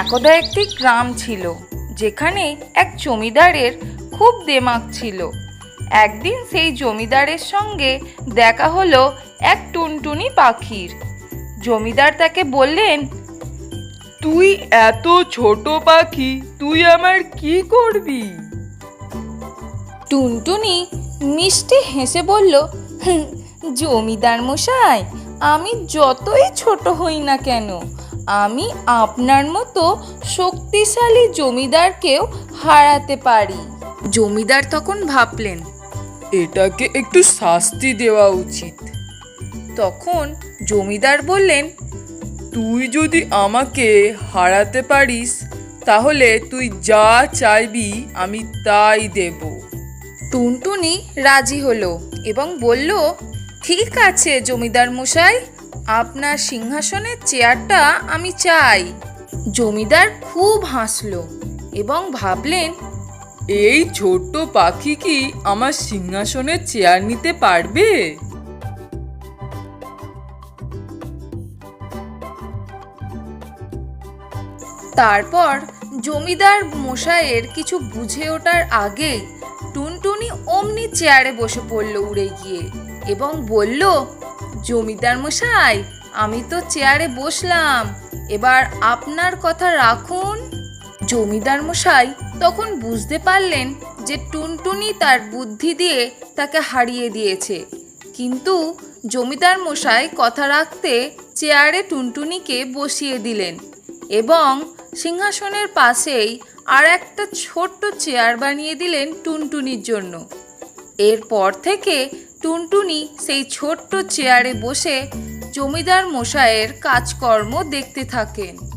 একদা একটি গ্রাম ছিল, যেখানে এক জমিদারের খুব দেমাক ছিল। একদিন সেই জমিদারের সঙ্গে দেখা হলো এক টুনটুনি পাখির। জমিদার তাকে বললেন, তুই এত ছোট পাখি, তুই আমার কি করবি? টুনটুনি মিষ্টি হেসে বলল জমিদার মশাই, আমি যতই ছোট হই না কেন আমি আপনার মতো শক্তিশালী জমিদারকেও হারাতে পারি। জমিদার তখন ভাবলেন এটাকে একটু শাস্তি দেওয়া উচিত। তখন জমিদার বললেন তুই যদি আমাকে হারাতে পারিস তাহলে তুই যা চাইবি আমি তাই দেব। টুনটুনি রাজি হলো এবং বলল ঠিক আছে জমিদার মশাই। আপনার সিংহাসনের চেয়ারটা আমি চাই। জমিদার খুব হাসলো এবং ভাবলেন, এই ছোট্ট পাখি কি আমার সিংহাসনের চেয়ার নিতে পারবে? তারপর জমিদার মশাইয়ের কিছু বুঝে ওঠার আগেই টুনটুনি অমনি চেয়ারে বসে পড়ল উড়ে গিয়ে এবং বলল জমিদার মশাই, আমি তো চেয়ারে বসলাম। এবার আপনার কথা রাখুন। জমিদার মশাই তখন বুঝতে পারলেন যে টুনটুনি তার বুদ্ধি দিয়ে তাকে হারিয়ে দিয়েছে। কিন্তু জমিদার মশাই কথা রাখতে চেয়ারে টুনটুনিকে বসিয়ে দিলেন এবং সিংহাসনের পাশেই আর একটা ছোট্ট চেয়ার বানিয়ে দিলেন টুনটুনির জন্য। এরপর থেকে টুনটুনি সেই ছোট্ট চেয়ারে বসে জমিদার মশায়ের কাজকর্ম দেখতে থাকেন।